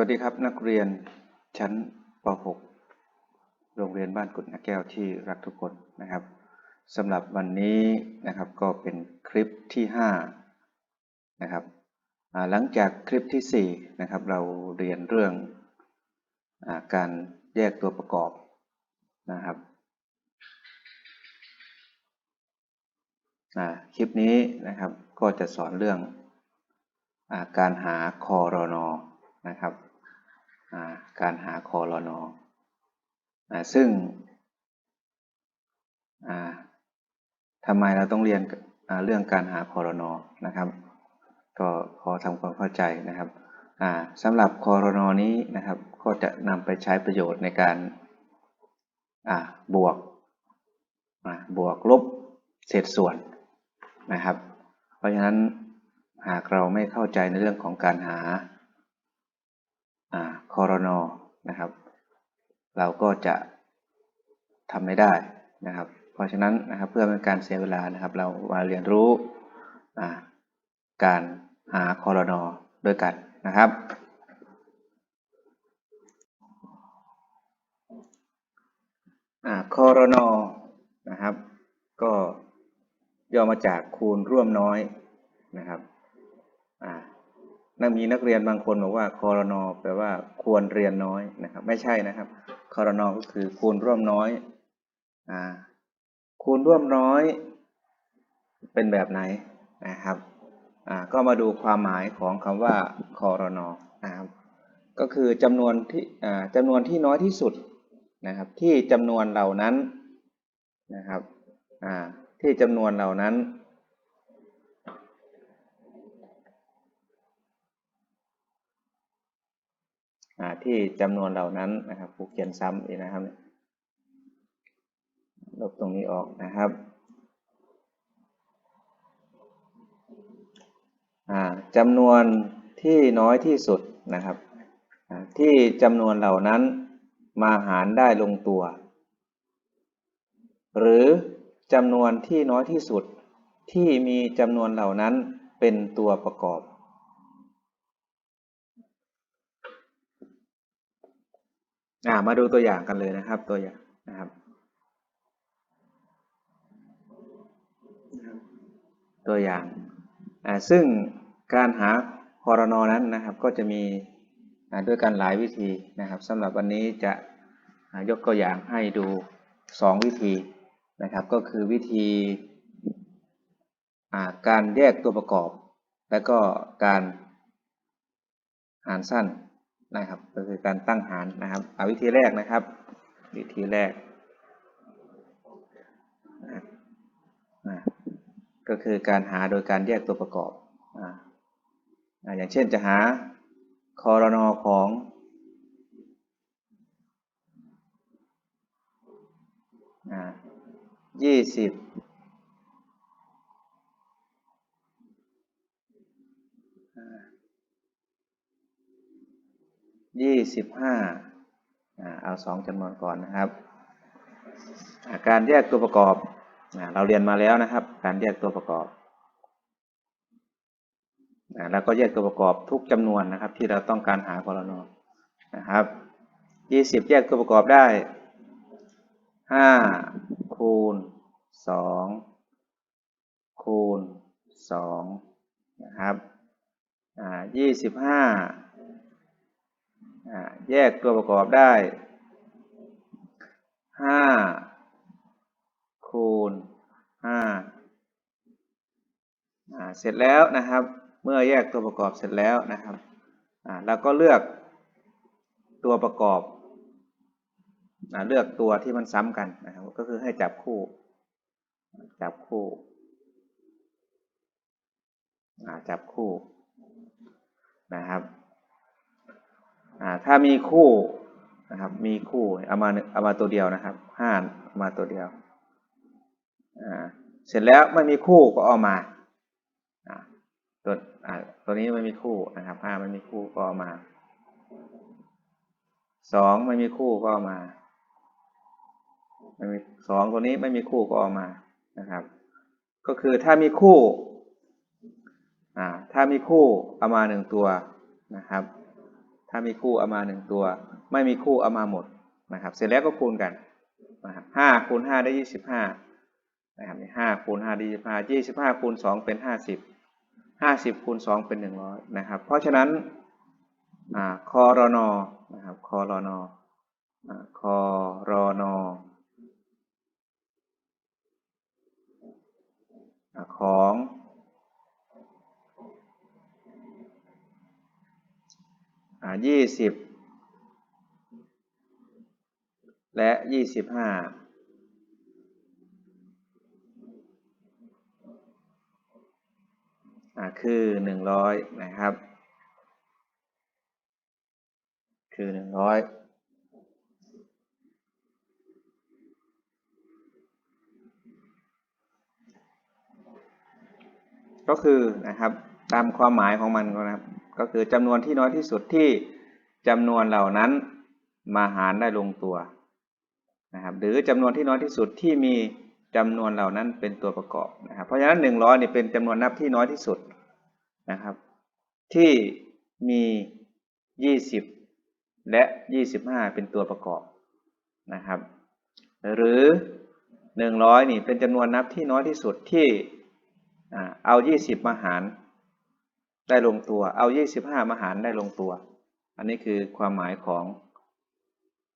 วัสดีครับนักเรียนชั้นป .6 โรงเรียนบ้านกุดนาแก้วที่รักทุกคนนะครับสำหรับวันนี้นะครับก็เป็นคลิปที่5นะครับหลังจากคลิปที่4นะครับเราเรียนเรื่องอการแยกตัวประกอบนะครับคลิปนี้นะครับก็จะสอนเรื่องอาการหาคอรนอนะครับ การหาคอรนอซึ่งทำไมเราต้องเรียนเรื่องการหาคอรนอนะครับ ก็ขอทำความเข้าใจนะครับสำหรับคอรนอนี้นะครับก็จะนำไปใช้ประโยชน์ในการบวกบวกลบเศษส่วนนะครับ เพราะฉะนั้นหากเราไม่เข้าใจในเรื่องของการหา คอรนอนะครับ เราก็จะทำไม่ได้นะครับ เพราะฉะนั้นนะครับเพื่อเป็นการเสียเวลานะครับ เรามาเรียนรู้การหาคอรนอด้วยกันนะครับคอรนอนะครับ ก็ย่อมาจากคูณร่วมน้อยนะครับ นักมีนักเรียนบางคนบอกว่าคอรนอแปลว่าควรเรียนน้อยนะครับ ไม่ใช่นะครับคอรนอก็คือคูณร่วมน้อยอ่าคูณร่วมน้อย เป็นแบบไหนนะครับอ่าก็มาดูความหมายของคำว่าคอรนอนะครับก็คือจำนวนที่อ่าจำนวนที่น้อยที่สุดนะครับที่จำนวนเหล่านั้นนะครับอ่าที่จำนวนเหล่านั้น ที่จำนวนเหล่านั้นนะครับผูกเขียนซ้ำอีกนะครับ ลบตรงนี้ออกนะครับจำนวนที่น้อยที่สุดนะครับที่จำนวนเหล่านั้นมาหารได้ลงตัว หรือจำนวนที่น้อยที่สุดที่มีจำนวนเหล่านั้นเป็นตัวประกอบ อ่ามาดูตัวอย่างกันเลยนะครับ ตัวอย่างนะครับ ตัวอย่างอ่าซึ่งการหาคอรนอนั้นนะครับ ก็จะมีด้วยกันหลายวิธีนะครับสำหรับวันนี้จะยกตัวอย่างให้ดู 2 วิธีนะครับ ก็คือวิธีการแยกตัวประกอบ และก็การหารสั้น นะครับ ก็คือการตั้งหารนะครับ เอาวิธีแรกนะครับ วิธีแรกนะก็คือการหาโดยการแยกตัวประกอบออย่างเช่นจะหาคอรนอของยี่สิบยี่ สิบห้าเอาสองจำนวนก่อนนะครับ การแยกตัวประกอบเราเรียนมาแล้วนะครับ การแยกตัวประกอบแล้วก็แยกตัวประกอบทุกจำนวนนะครับ ที่เราต้องการหาพลนนะครับยี่สิบแยกตัวประกอบได้ห้าคูณสองคูณสองนะครับยี่สิบห้า แยกตัวประกอบได้ห้าคูณห้าเสร็จแล้วนะครับ เมื่อแยกตัวประกอบเสร็จแล้วนะครับแล้วก็เลือกตัวประกอบเลือกตัวที่มันซ้ำกันนะครับ ก็คือให้จับคู่ จับคู่จับคู่นะครับ ถ้ามีคู่นะครับ มีคู่เอามาเอามาตัวเดียวนะครับห้าเอามาตัวเดียวเสร็จแล้วไม่มีคู่ก็เอามาตัวตัวนี้ไม่มีคู่นะครับห้าไม่มีคู่ก็เอามาสองไม่มีคู่ก็เอามาไม่มีสองตัวนี้ไม่มีคู่ก็เอามานะครับ ก็คือถ้ามีคู่ถ้ามีคู่เอามาหนึ่งตัวนะครับ้ามีคู่เอามาหนึ่งตัว ไม่มีคู่เอามาหมดนะครับ เสร็จแล้วก็คูณกันนะครับห้าคูณห้าได้ยี่สิบห้านะครับห้าคูณห้าได้ยี่สิบห้ายี่สิบห้าคูณสองเป็นห้าสิบห้าสิบคูณสองเป็นหนึ่งร้อยนะครับ เพราะฉะนั้นคอรนอนะครับคอรนอคอรนอของ อ่ายี่สิบและยี่สิบห้าอ่าคือหนึ่งร้อยนะครับ คือหนึ่งร้อยก็คือนะครับตามความหมายของมันก็นะครับ ก็คือจำนวนที่น้อยที่สุดที่จำนวนเหล่านั้นมาหารได้ลงตัวนะครับหรือจำนวนที่น้อยที่สุดที่มีจำนวนเหล่านั้นเป็นตัวประกอบนะครับเพราะฉะนั้นหนึ่งร้อยนี่เป็นจำนวนนับที่น้อยที่สุดนะครับ ที่มียี่สิบและยี่สิบห้าเป็นตัวประกอบนะครับ หรือหนึ่งร้อยนี่เป็นจำนวนนับที่น้อยที่สุดที่เอายี่สิบมาหาร ได้ลงตัว เอายี่สิบห้ามาหารได้ลงตัว อันนี้คือความหมายของ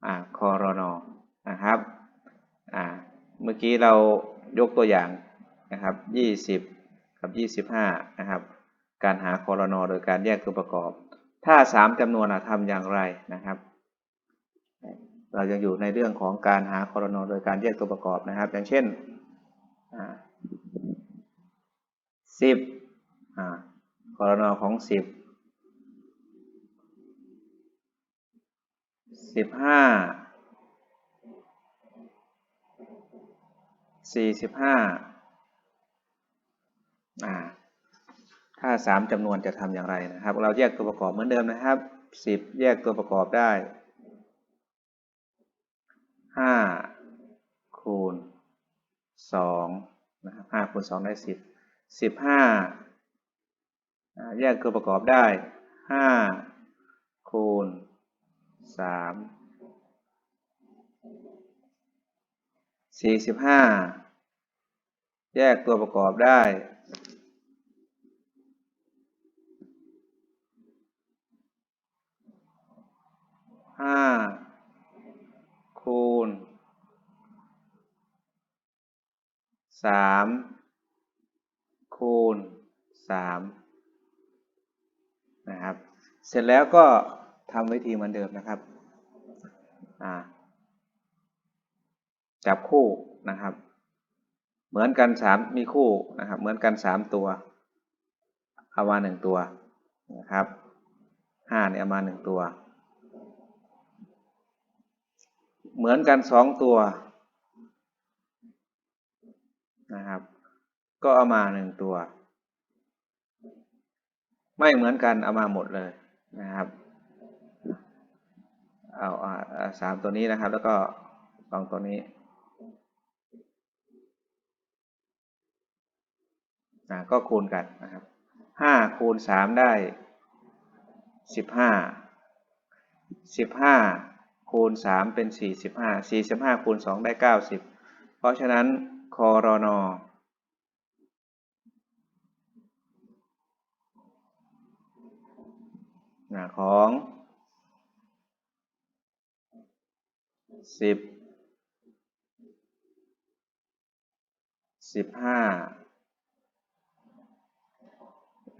อ่าคอรนอนะครับอ่าเมื่อกี้เรายกตัวอย่างนะครับยี่สิบกับยี่สิบห้านะครับ การหาคอรนอโดยการแยกตัวประกอบ ถ้าสามจำนวนทำอย่างไรนะครับ เรายังอยู่ในเรื่องของการหาคอรนอโดยการแยกตัวประกอบนะครับ อย่างเช่นสิบค อรนอของสิบสิบห้าสี่สิบห้าอ่าถ้าสามจำนวนจะทำอย่างไรนะครับ เราแยกตัวประกอบเหมือนเดิมนะครับสิบแยกตัวประกอบได้ห้าคูณสองนะครับห้าคูณสองได้สิบสิบห้า แยกตัวประกอบได้ห้าคูณสามสี่สิบห้าแยกตัวประกอบได้ห้าคูณสามคูณสาม นะครับ เสร็จแล้วก็ทำวิธีเหมือนเดิมนะครับจับคู่นะครับ เหมือนกันสามมีคู่นะครับ เหมือนกันสามตัว เอามาหนึ่งตัวนะครับห้าเนี่ยเอามาหนึ่งตัว เหมือนกันสองตัวนะครับ ก็เอามาหนึ่งตัว ไม่เหมือนกันเอามาหมดเลยนะครับเอาสามตัวนี้นะครับ แล้วก็สองตัวนี้นะก็คูณกันนะครับห้าคูณสามได้สิบห้าสิบห้าคูณสามเป็นสี่สิบห้าสี่สิบห้าคูณสองได้เก้าสิบเพราะฉะนั้นคอรน นะของสิบสิบห้า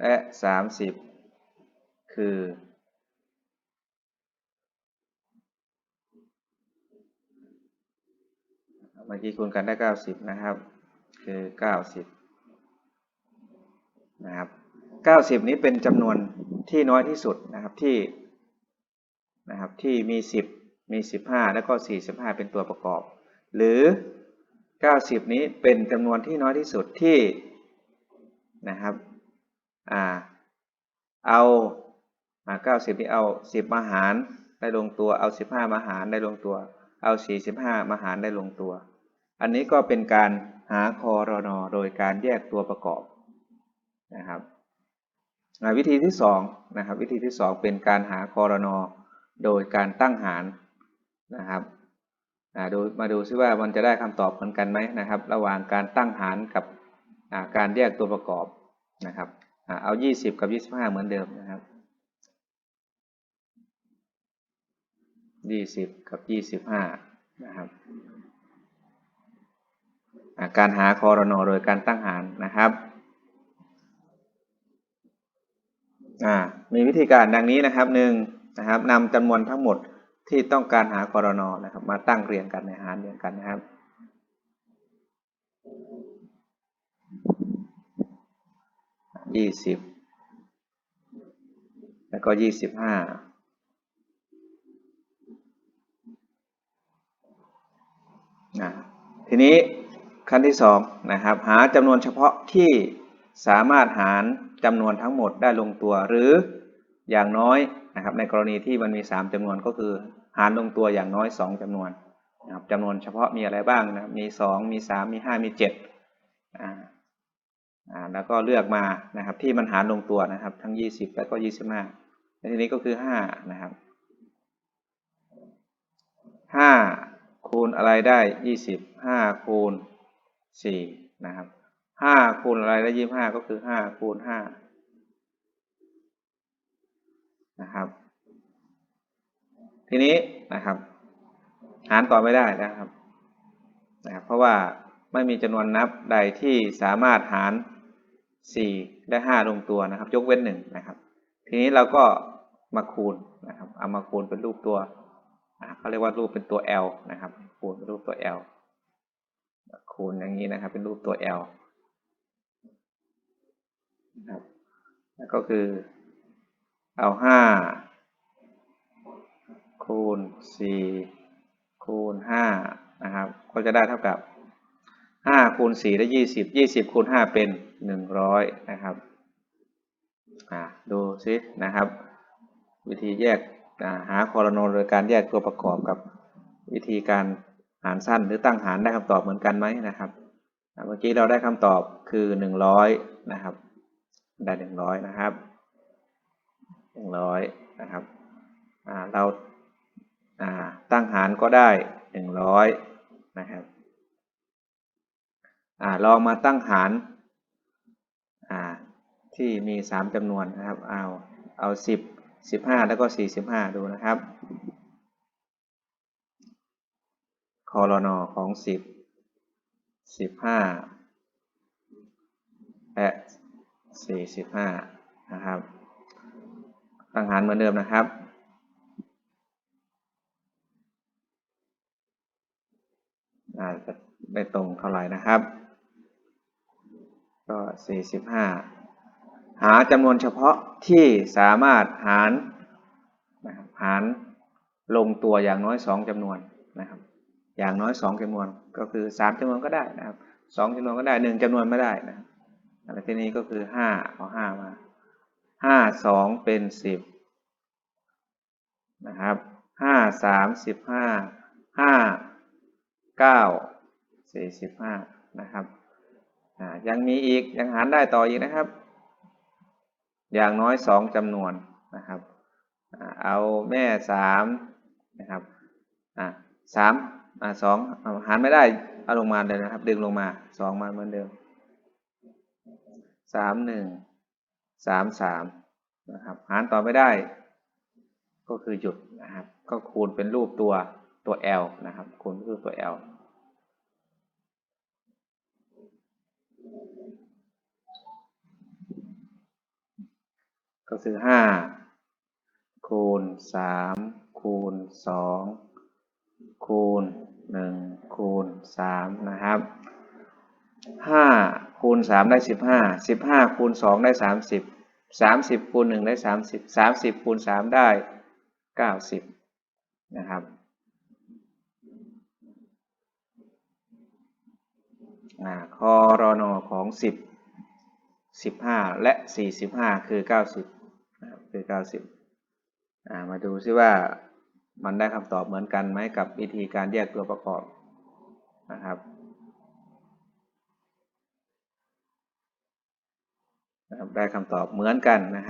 และสามสิบคือเมื่อกี้คูณกันได้เก้าสิบนะครับ คือเก้าสิบนะครับ เก้าสิบนี้เป็นจำนวนที่น้อยที่สุดนะครับที่นะครับที่มีสิบมีสิบห้าแล้วก็สี่สิบห้าเป็นตัวประกอบ หรือเก้าสิบนี้เป็นจำนวนที่น้อยที่สุดที่นะครับอ่าเอาอ่าเก้าสิบนี้เอาสิบมาหารได้ลงตัว เอาสิบห้ามาหารได้ลงตัว เอาสี่สิบห้ามาหารได้ลงตัว อันนี้ก็เป็นการหาคอรนอโดยการแยกตัวประกอบนะครับ วิธีที่สองนะครับวิธีที่สองเป็นการหาคอรนอโดยการตั้งหารนะครับดูมาดูซิว่ามันจะได้คำตอบเหมือนกันไหมนะครับ ระหว่างการตั้งหารกับการแยกตัวประกอบนะครับอ่าเอา 20 กับ 25 เหมือนเดิมนะครับ 20 กับ 25 นะครับการหาคอรนอโดยการตั้งหารนะครับ อ่ามีวิธีการดังนี้นะครับหนึ่งนะครับนำจำนวนทั้งหมดที่ต้องการหาคอรนอนะครับ มาตั้งเรียงกันในหารเรียงกันนะครับ ยี่สิบ แล้วก็ยี่สิบห้า ทีนี้ขั้นที่สองนะครับ หาจำนวนเฉพาะที่สามารถหาร จำนวนทั้งหมดได้ลงตัวหรืออย่างน้อยนะครับ ในกรณีที่มันมีสามจำนวนก็คือ หารลงตัวอย่างน้อยสองจำนวนนะครับจำนวนเฉพาะมีอะไรบ้างนะครับมีสองมีสามมีห้ามีเจ็ดอ่าอ่าแล้วก็เลือกมานะครับที่มันหารลงตัวนะครับ ทั้งยี่สิบแล้วก็ยี่สิบห้าในทีนี้ก็คือห้านะครับห้าคูณอะไรได้ยี่สิบห้าคูณสี่นะครับ ห้าคูณอะไรได้ยี่ห้าก็คือห้าคูณห้านะครับ ทีนี้นะครับ หารต่อไม่ได้นะครับนะครับ เพราะว่าไม่มีจำนวนนับใดที่สามารถหารสี่ได้ห้าลงตัวนะครับ ยกเว้นหนึ่งนะครับ ทีนี้เราก็มาคูณนะครับ เอามาคูณเป็นรูปตัวเขาเรียกว่ารูปเป็นตัว L นะครับ คูณเป็นรูปตัว L คูณอย่างนี้นะครับ เป็นรูปตัว L นะครับก็คือเอาห้าคูณสี่คูณห้านะครับ ก็จะได้เท่ากับห้าคูณสี่ได้ยี่สิบยี่สิบคูณห้าเป็นหนึ่งร้อยนะครับอ่าดูซินะครับ วิธีแยกหาคอรโนโดยการแยกตัวประกอบกับวิธีการหารสั้นหรือตั้งหารได้คำตอบเหมือนกันไหมนะครับเมื่อกี้เราได้คำตอบคือหนึ่งร้อยนะครับ ได้หนึ่งร้อยนะครับหนึ่งร้อยนะครับเราตั้งหารก็ได้หนึ่งร้อยนะครับอลองมาตั้งหารที่มีสามจำนวนนะครับ เอาเอาสิบสิบห้าแล้วก็สี่สิบห้าดูนะครับคอรนอของสิบสิบห้าและ สี่สิบห้านะครับ ตั้งหารเหมือนเดิมนะครับ อาจจะไม่ตรงเท่าไหร่นะครับ ก็สี่สิบห้าหาจำนวนเฉพาะที่สามารถหารนะครับหารลงตัวอย่างน้อยสองจำนวนนะครับ อย่างน้อยสองจำนวนก็คือสามจำนวนก็ได้นะครับสองจำนวนก็ได้หนึ่งจำนวนไม่ได้นะครับ แล้วที่นี้ก็คือห้าเอาห้ามาห้าสองเป็นสิบนะครับห้าสามสิบห้าห้าเก้าสี่สิบห้านะครับยังมีอีกยังหารได้ต่ออีกนะครับ อย่างน้อยสองจำนวนนะครับเอาแม่สามนะครับสามสองหารไม่ได้เอาลงมาเลยนะครับ ดึงลงมาสองมาเหมือนเดิม สามหนึ่งสามสามนะครับหารต่อไม่ได้ ก็คือหยุดนะครับ ก็คูณเป็นรูปตัวตัว L นะครับ คูณรูปตัว L ก็คือห้าคูณสามคูณสองคูณหนึ่งคูณสามนะครับห้า คูณสามได้สิบห้าสิบห้าคูณสองได้สามสิบสามสิบคูณหนึ่งได้สามสิบสามสิบคูณสามได้เก้าสิบนะครับคอรอนอของสิบสิบห้าและสี่สิบห้าคือเก้าสิบคือเก้าสิบมาดูซิว่ามันได้คำตอบเหมือนกันไหมกับวิธีการแยกตัวประกอบนะครับ นะครับได้คำตอบเหมือนกันนะครับ